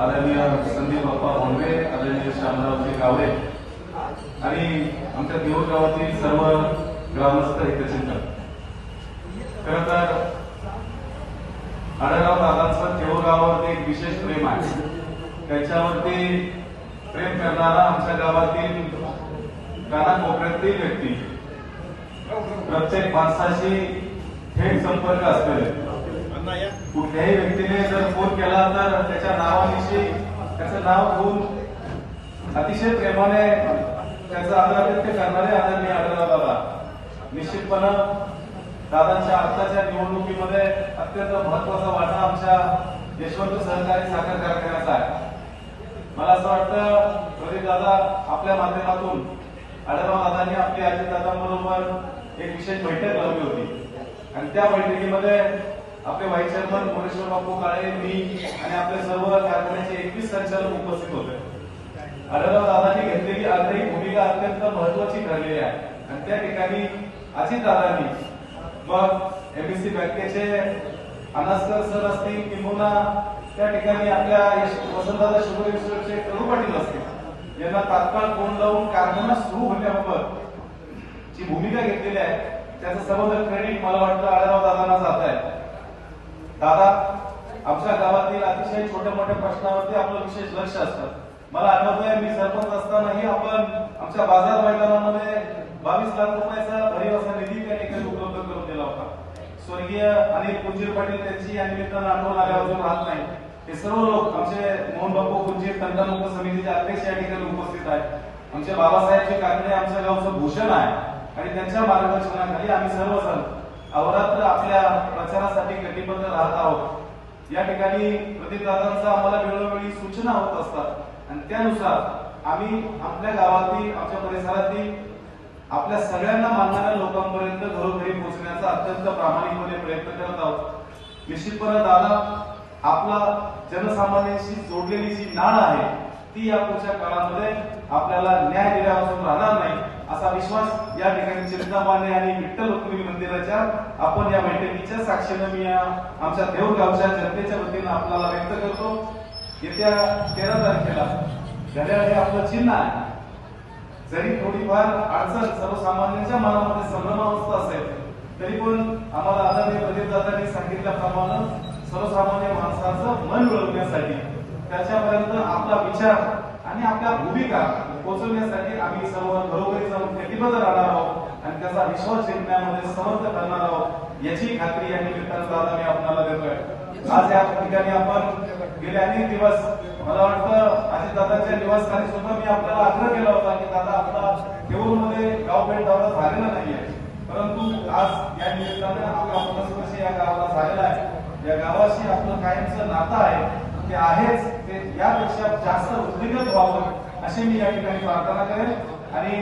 आदरणीय संदीप बाप्पा भोंडवे आदरणीय श्यामरावजी गावडे आणि आमच्या देऊर गावातील सर्व ग्रामस्थ हितचिंतक खर तर आढळराव दादांचं देऊर गावावरती एक विशेष प्रेम आहे त्याच्यावरती प्रेम करणारा आमच्या गावातील कानाकोपऱ्यातील व्यक्ती प्रत्येक माणसाशी थेट संपर्क असलेले कुठल्याही व्यक्तीने जर फोन केला तर त्याच्या नावाविषयी त्याचं नाव घेऊन अतिशय प्रेमाने त्याचा आदरातिथ्य करणारे आदरणीय आढळला दादा निश्चितपणे दादांच्या आत्ताच्या निवडणुकीमध्ये अत्यंत महत्त्वाचा वाटा आमच्या यशवंत सहकारी साखर कारखान्याचा आहे. मला असं वाटतं प्रदीप दादा आपल्या माध्यमातून आढळराव दादांनी आपल्या आजी दादांबरोबर एक विशेष बैठक लावली होती. आणि त्या बैठकीमध्ये आपले व्हाईस चेअरमन मोरेश्वर बापू काळे मी आणि आपले सर्व कारखान्याचे एकवीस संचालक उपस्थित होते. आढळराव दादांनी घेतलेली आजही भूमिका अत्यंत महत्वाची ठरलेली आहे. आणि त्या ठिकाणी अजित दादांनी मग एमबीसी बँकेचे अनास्कर सर असतील किंवा त्या ठिकाणी आपल्या वसंतदादा शुगर इन्स्टिट्यूटचे कडू पाटील असतील. यांना तात्काळ फोन लावून कारखाना सुरू होण्याबाबत जी भूमिका घेतलेली आहे त्याचं सर्व क्रेडिट मला वाटतं आढळराव दादांना जात आहे. दादा आमच्या गावातील अतिशय छोट्या मोठ्या प्रश्नावरती आपलं विशेष लक्ष असतं. मला आठवतंय मी सरपंच असतानाही आपण आमच्या बाजार मैदानामध्ये बावीस लाख रुपयाचा भरीव असा निधी त्या ठिकाणी उपलब्ध करून दिला होता. स्वर्गीय अनिल कुंजीर पाटील त्यांची या निमित्तानं आठवण आल्यावर अजून राहत नाही. हे सर्व लोक आमचे मोहन बापू कुंजीर तंटामुक्त समितीचे अध्यक्ष या ठिकाणी उपस्थित आहेत. आमचे बाबासाहेबचे काकडे आमच्या गावचं भूषण आहे. आणि त्यांच्या मार्गदर्शनाखाली आम्ही सर्वजण अवरात्र आपल्या प्रचारासाठी कटिबद्ध राहत आहोत. या ठिकाणी प्रतिदादांचा आम्हाला वेळोवेळी सूचना होत असतात. आणि त्यानुसार आम्ही आपल्या गावातील आमच्या परिसरातील आपल्या सगळ्यांना मानणाऱ्या लोकांपर्यंत घरोघरी पोहोचण्याचा अत्यंत प्रामाणिकपणे प्रयत्न करत आहोत. निश्चितपणे दादा आपला जनसामान्यांशी जोडलेली जी नाळ आहे ती या पुढच्या काळामध्ये आपल्याला न्याय दिल्यापासून राहणार विश्वास या ठिकाणी चिंतामाने आणि विठ्ठल रुक्मिणी मंदिराच्या आपण या बैठकीच्या साक्षीनं मी आमच्या देवगावच्या जनतेच्या वतीनं आपल्याला व्यक्त करतो. येत्या तेरा तारखेला घड्याळ हे आपलं चिन्ह आहे. जरी थोडीफार अडचण सर्वसामान्यांच्या मनामध्ये संभ्रमावस्था असेल तरी पण आम्हाला आदरणीय प्रदीपदादांनी सांगितल्याप्रमाणे सर्वसामान्य माणसाचं मन मिळवण्यासाठी त्याच्यापर्यंत आपला विचार आणि आपल्या भूमिका पोहोचवण्यासाठी आम्ही सर्व घरोघरी जाऊन कटिबद्ध राहणार आहोत आणि त्याचा विश्वास जिंकण्यामध्ये समर्थ करणार आहोत याची खात्री या निमित्तानं दादा मी आपल्याला देतोय. आज या ठिकाणी आपण गेले अनेक दिवस मला वाटतं अजित दादाच्या निवासस्थानी सुद्धा मी आपल्याला आग्रह केला होता की दादा आपला देऊरमध्ये गाव दौरा झालेला नाहीये. परंतु आज या निमित्तानं आपला पदस्पर्श या गावाला झालेला आहे. या गावाशी आपलं कायमचं नातं आहे. ते आहेच ते यापेक्षा जास्त वृद्धिगत व्हावं. असे मी या ठिकाणी प्रार्थना करेल आणि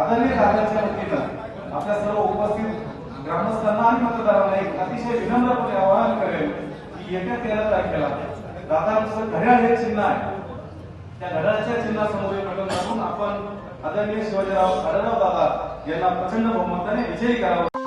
आदरणीय दादाच्या वतीनं आपल्या सर्व उपस्थित ग्रामस्थांना आणि मतदारांना एक अतिशय विनम्रपणे आवाहन करेल की येत्या तेरा तारखेला दादांचं घड्याळ हे चिन्ह आहे. त्या घड्याळाच्या चिन्हासमोर बटन दाबून आपण आदरणीय शिवाजीराव आढळराव दादा यांना प्रचंड बहुमताने विजयी करावं.